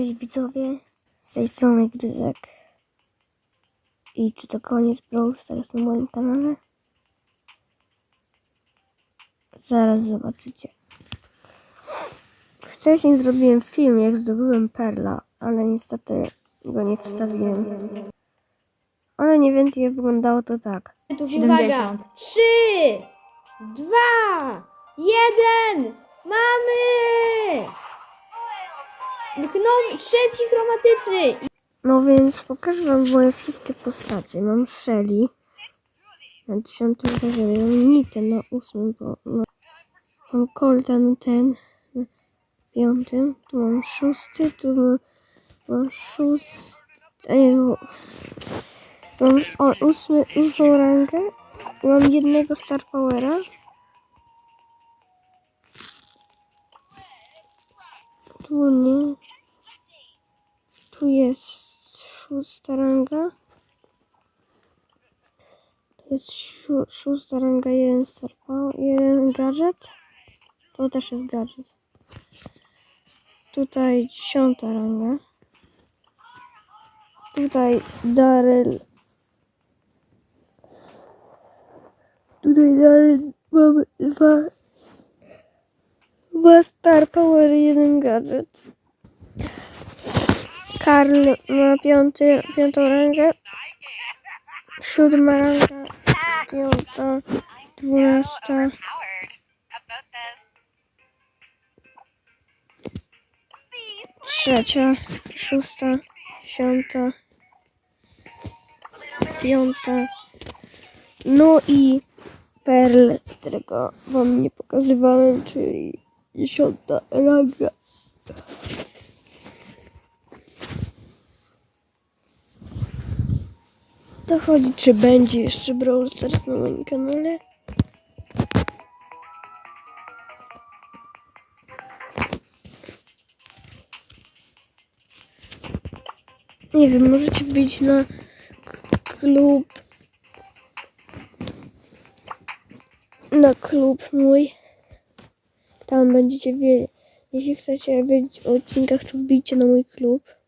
Cześć widzowie, z tej strony Gryzek. I czy to koniec Brawl Stars na moim kanale? Zaraz zobaczycie. Wcześniej zrobiłem film, jak zdobyłem Perla, ale niestety go nie wstawiłem. Ale mniej więcej wyglądało to tak. Tu 70. uwaga! Trzy, dwa, jeden! Mamy! No, trzeci chromatyczny! No więc pokażę wam moje wszystkie postacie. Mam Shelly na 10 poziomie, mam Nitę na 8, bo no, mam na ten, na 5, tu mam szósty, tu mam, mam szósty, nie, mam o, ósmy, ósmą rangę mam jednego Star Powera. Tu nie. Tu jest szósta ranga. Tu jest szósta ranga, jeden power, jeden gadżet. To też jest gadżet. Tutaj dziesiąta ranga. Tutaj Daryl. Tutaj Daryl mamy dwa. Dwa star power, jeden gadżet. Karl ma piąty, piątą rangę. Siódma ranga, piąta, dwunasta, trzecia, szósta, piąta, piąta. No i Perl, którego wam nie pokazywałem, czyli dziesiąta ranga. To chodzi, czy będzie jeszcze Brawl Stars na moim kanale? Nie wiem, możecie wbić na klub. Na klub mój. Tam będziecie wiedzieć. Jeśli chcecie wiedzieć o odcinkach, to wbijcie na mój klub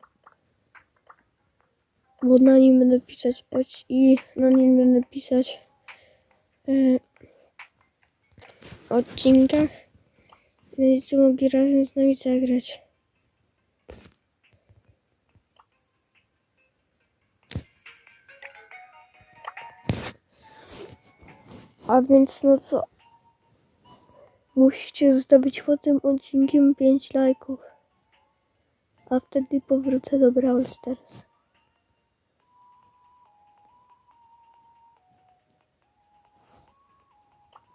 bo na nim będę pisać oć- i na nim będę pisać e, odcinkach. Będziecie mogli razem z nami zagrać. A więc no co? Musicie zdobyć po tym odcinkiem 5 lajków. A wtedy powrócę do Brawl Stars.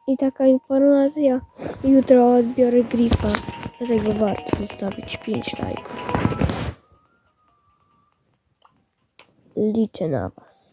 I taka informacja. Jutro odbiorę grifa. Dlatego warto zostawić 5 lajków. Liczę na Was.